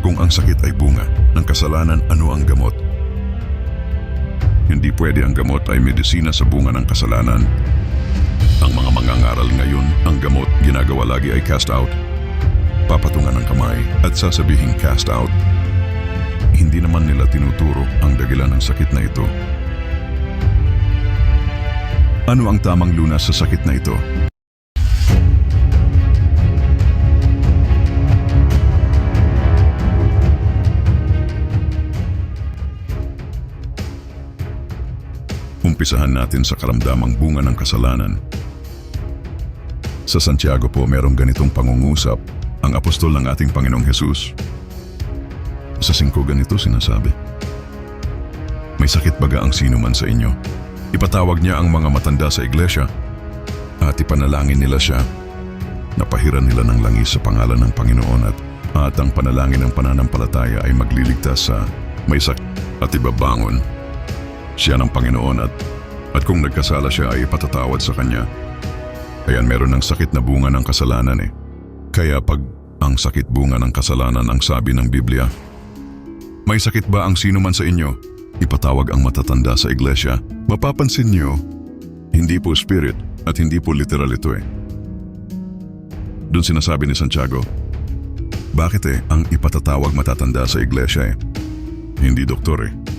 Kung ang sakit ay bunga ng kasalanan, ano ang gamot? Hindi pwede ang gamot ay medisina sa bunga ng kasalanan. Ang mga mangangaral ngayon, ang gamot ginagawa lagi ay cast out. Papatungan ng kamay at sasabihing cast out. Hindi naman nila tinuturo ang dagilan ng sakit na ito. Ano ang tamang lunas sa sakit na ito? Umpisahan natin sa karamdamang bunga ng kasalanan. Sa Santiago po merong ganitong pangungusap ang apostol ng ating Panginoong Hesus. Sa singko ganito sinasabi, May sakit baga ang sino man sa inyo. Ipatawag niya ang mga matanda sa iglesia at ipanalangin nila siya. Napahiran nila ng langis sa pangalan ng Panginoon at, at ang panalangin ng pananampalataya ay magliligtas sa may sakit at ibabangon siya ng Panginoon at, at kung nagkasala siya ay ipatatawad sa kanya. Ayan, meron ng sakit na bunga ng kasalanan eh. Kaya pag ang sakit bunga ng kasalanan ang sabi ng Biblia, may sakit ba ang sino man sa inyo? Ipatawag ang matatanda sa iglesia. Mapapansin niyo, hindi po spirit at hindi po literal ito eh. Doon sinasabi ni Santiago, bakit eh ang ipatatawag matatanda sa iglesia eh? Hindi doktor eh.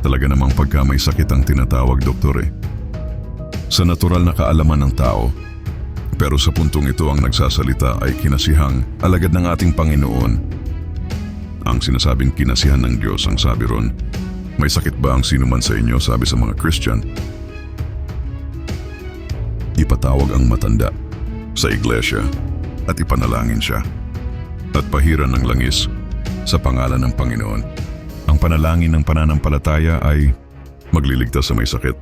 Talaga namang pagka may sakit ang tinatawag doktor eh. Sa natural na kaalaman ng tao. Pero sa puntong ito ang nagsasalita ay kinasihang alagad ng ating Panginoon. Ang sinasabing kinasihan ng Diyos ang sabi ron, may sakit ba ang sino man sa inyo sabi sa mga Christian? Ipatawag ang matanda sa iglesia at ipanalangin siya at pahiran ng langis sa pangalan ng Panginoon. Ang panalangin ng pananampalataya ay magliligtas sa may sakit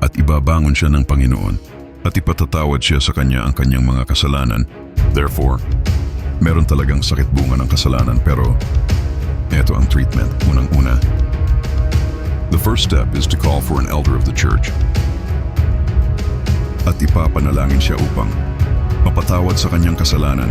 at ibabangon siya ng Panginoon at ipatatawad siya sa kanya ang kanyang mga kasalanan. Therefore, meron talagang sakit bunga ng kasalanan pero eto ang treatment unang-una. The first step is to call for an elder of the church at ipapanalangin siya upang mapatawad sa kanyang kasalanan